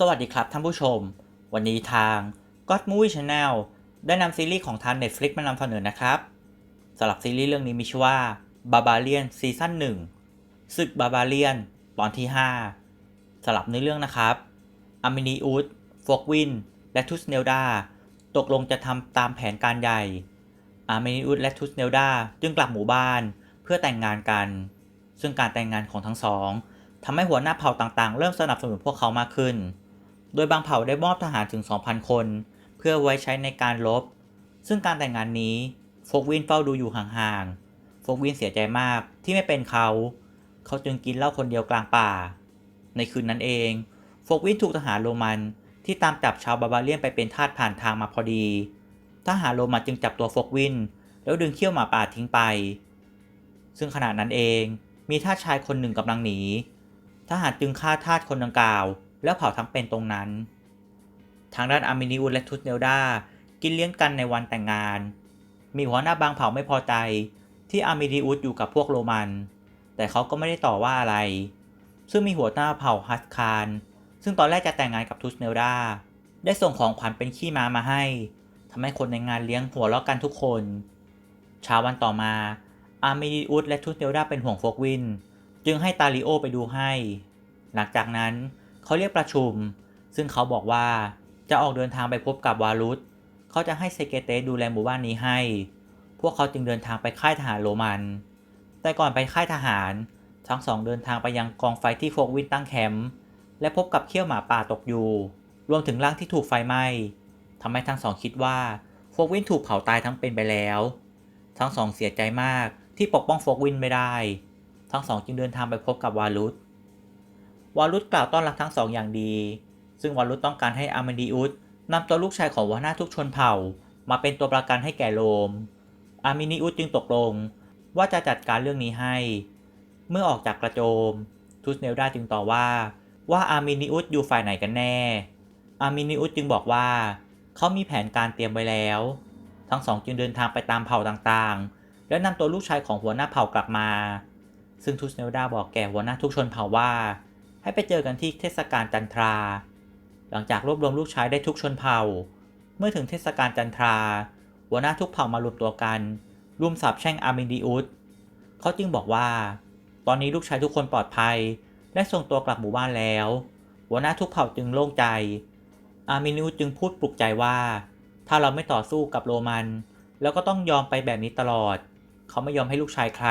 สวัสดีครับท่านผู้ชม วันนี้ทาง God Movie Channel ได้นำซีรีส์ของทาง Netflix มานำเสนอนะครับสำหรับซีรีส์เรื่องนี้มีชื่อว่า Barbarian ซีซั่น1ศึก Barbarian ตอนที่ 5สำหรับเนื้อเรื่องนะครับอามินีอูดฟอกวิน และทุสเนลดาตกลงจะทำตามแผนการใหญ่อามินีอูดและทุสเนลดาจึงกลับหมู่บ้านเพื่อแต่งงานกัน ซึ่งการแต่งงานของทั้งสองทำให้หัวหน้าเผ่าต่างๆ เริ่มสนับสนุนพวกเขามากขึ้น โดยบางเผ่าได้มอบทหารถึง 2,000 คน เพื่อไว้ใช้ในการรบ ซึ่งการแต่งงานนี้โฟกวินเฝ้าดูอยู่ห่างๆ โฟกวินเสียใจมากที่ไม่เป็นเขา เขาจึงกินเหล้าคนเดียวกลางป่า ในคืนนั้นเอง โฟกวินถูกทหารโรมันที่ตามจับชาวบาบาเลียนไปเป็นทาสผ่านทางมาพอดี ทหารโรมันจึงจับตัวโฟกวินแล้วดึงเขี้ยวหมาป่าทิ้งไป ซึ่งขณะนั้นเองมีทาสชายคนหนึ่งกำลังหนี ทหารจึงฆ่าทาสคนดังกล่าว แล้วเผาทั้งเป็นตรงนั้น ทางด้านอามินิอุสและทุสเนลดากินเลี้ยงกันในวันแต่งงาน มีหัวหน้าบางเผ่าไม่พอใจที่อามินิอุสอยู่กับพวกโรมัน แต่เขาก็ไม่ได้ต่อว่าอะไร ซึ่งมีหัวหน้าเผ่าฮัสคาร ซึ่งตอนแรกจะแต่งงานกับทุสเนลดา ได้ส่งของขวัญเป็นขี้ม้ามาให้ทำให้คนในงานเลี้ยงหัวเราะกันทุกคน เช้าวันต่อมา อามินิอุสและทุสเนลดาเป็นห่วงโฟกวิน จึงให้ตาลิโอไปดูให้ หลังจากนั้น เขาเรียกประชุม ซึ่งเขาบอกว่าจะออกเดินทางไปพบกับวารุสเขาจะให้เซเกเตสดูแลหมู่บ้านนี้ให้ พวกเขาจึงเดินทางไปค่ายทหารโรมัน แต่ก่อนไปค่ายทหาร ทั้งสองเดินทางไปยังกองไฟที่โฟกวินตั้งแคมป์ และพบกับเขี้ยวหมาป่าตกอยู่ รวมถึงร่างที่ถูกไฟไหม้ทำให้ทั้งสองคิดว่าโฟกวินถูกเผาตายทั้งเป็นไปแล้ว ทั้งสองเสียใจมากที่ปกป้องโฟกวินไม่ได้ ทั้งสองจึงเดินทางไปพบกับวารุส วารุสกล่าวต้อนรับทั้งสองอย่างดี ซึ่งวารุสต้องการให้อามาดีอุสนำตัวลูกชายของหัวหน้าทุกชนเผ่า มาเป็นตัวประกันให้แก่โรม อามินิอุสจึงตกลงว่าจะจัดการเรื่องนี้ให้ เมื่อออกจากกระโจม ทุสเนลดาจึงต่อว่า ว่าอามินิอุสอยู่ฝ่ายไหนกันแน่ อามินิอุสจึงบอกว่า เขามีแผนการเตรียมไว้แล้ว ทั้งสองจึงเดินทางไปตามเผ่าต่างๆ และนำตัวลูกชายของหัวหน้าเผ่ากลับมา ซึ่งทุสเนลดาบอกแก่หัวหน้าทุกชนเผ่าว่า ให้ไปเจอกันที่เทศกาลจันทรา หลังจากรวบรวมลูกชายได้ทุกชนเผ่า เมื่อถึงเทศกาลจันทรา หัวหน้าทุกเผ่ามารวมตัวกันรุมสาบแช่งอามินดีอุสเขาจึงบอกว่า ตอนนี้ลูกชายทุกคนปลอดภัย และส่งตัวกลับหมู่บ้านแล้ว หัวหน้าทุกเผ่าจึงโล่งใจ อามินิอุสจึงพูดปลุกใจว่า ถ้าเราไม่ต่อสู้กับโรมัน แล้วก็ต้องยอมไปแบบนี้ตลอด เขาไม่ยอมให้ลูกชายใคร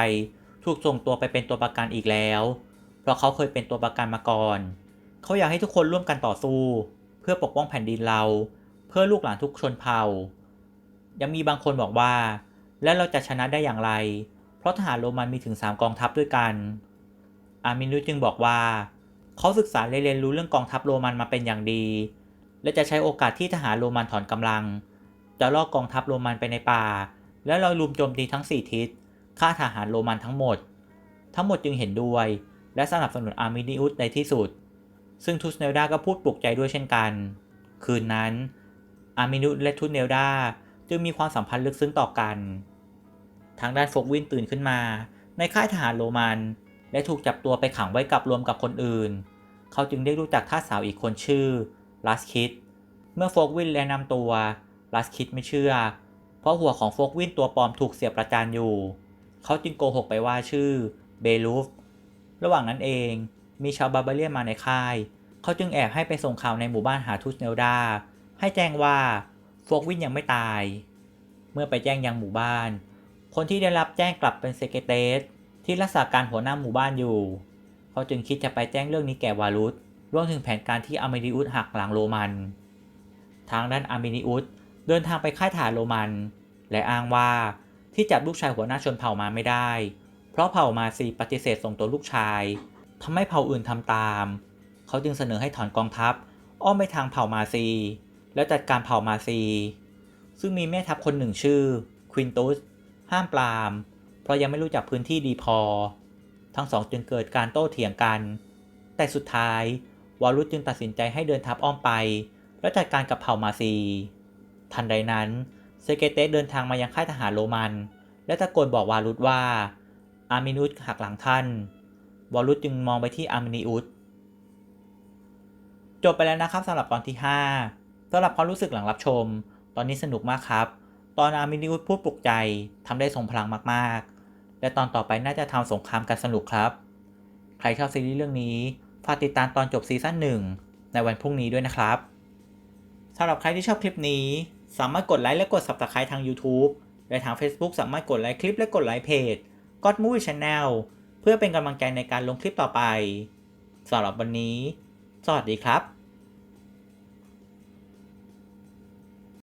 ถูกส่งตัวไปเป็นตัวประกันอีกแล้ว ราะเขาเคยเป็นตัวประกันมาก่อน เขาอยากให้ทุกคนร่วมกันต่อสู้ เพื่อปกป้องแผ่นดินเรา เพื่อลูกหลานทุกชนเผ่า ยังมีบางคนบอกว่า แล้วเราจะชนะได้อย่างไร เพราะทหารโรมันมีถึง 3 กองทัพด้วยกัน อามินุสจึงบอกว่า เขาศึกษาเรียนรู้เรื่องกองทัพโรมันมาเป็นอย่างดี และจะใช้โอกาสที่ทหารโรมันถอนกำลัง จะล่อกองทัพโรมันไปในป่า แล้วเราลุมโจมตีทั้ง 4 ทิศฆ่าทหารโรมันทั้งหมด ทั้งหมดจึงเห็นด้วย และสนับสนุนอาร์มินิอุสในที่สุด ซึ่งทูสเนลดาก็พูดปลุกใจด้วยเช่นกัน คืนนั้น อาร์มินิอุสและทูสเนลดาจึงมีความสัมพันธ์ลึกซึ้งต่อกัน ทางด้านโฟกวินตื่นขึ้นมา ในค่ายทหารโรมัน และถูกจับตัวไปขังไว้กับรวมกับคนอื่น เขาจึงได้รู้จักท่าสสาวอีกคนชื่อลัสคิดเมื่อโฟกวินแนะนำตัวลัสคิดไม่เชื่อ เพราะหัวของโฟกวินตัวปลอมถูกเสียบประจานอยู่ เขาจึงโกหกไปว่าชื่อเบลูฟ ระหว่างนั้นเอง มีชาวบาบาเลียมาในค่าย เขาจึงแอบให้ไปส่งข่าวในหมู่บ้านหาทูสเนลดา ให้แจ้งว่าโฟกวินยังไม่ตาย เมื่อไปแจ้งยังหมู่บ้าน คนที่ได้รับแจ้งกลับเป็นเซเกเตสที่รักษาการหัวหน้าหมู่บ้านอยู่ เขาจึงคิดจะไปแจ้งเรื่องนี้แก่วารุสรวมถึงแผนการที่อามินิอุสหักหลังโรมัน ทางด้านอามินิอุสเดินทางไปค่ายทหารโรมัน และอ้างว่าที่จับลูกชายหัวหน้าชนเผ่ามาไม่ได้ เพราะเผ่ามาซีปฏิเสธส่งตัวลูกชายทำให้เผ่าอื่นทำตาม เขาจึงเสนอให้ถอนกองทัพ อ้อมไปทางเผ่ามาซี แล้วจัดการเผ่ามาซี ซึ่งมีแม่ทัพคนหนึ่งชื่อควินตุสห้ามปราม เพราะยังไม่รู้จักพื้นที่ดีพอ ทั้งสองจึงเกิดการโต้เถียงกัน แต่สุดท้ายวารุสจึงตัดสินใจให้เดินทัพอ้อมไป และจัดการกับเผ่ามาซี ทันใดนั้นเซเกเตสเดินทางมายังค่ายทหารโรมัน และตะโกนบอกวารุสว่า อาร์มินุสหักหลังท่านวารุสจึงมองไปที่อาร์มินิอุสจบไปแล้วนะครับสำหรับตอนที่ 5สำหรับความรู้สึกหลังรับชม ตอนนี้สนุกมากครับ ตอนอาร์มินิอุดพูดปลุกใจทำได้ทรงพลังมากๆ และตอนต่อไปน่าจะทำสงครามกันสนุกครับ ใครชอบซีรีส์เรื่องนี้ฝากติดตามตอนจบซีซั่นหนึ่งในวันพรุ่งนี้ด้วยนะครับสำหรับใครที่ชอบคลิปนี้ สามารถกดไลค์และกด Subscribe ทาง YouTube และทาง Facebook สามารถกดไลค์คลิปและกดไลค์เพจ God Movie Channel เพื่อเป็นกำลังใจในการลงคลิปต่อไปสำหรับวันนี้ สวัสดีครับ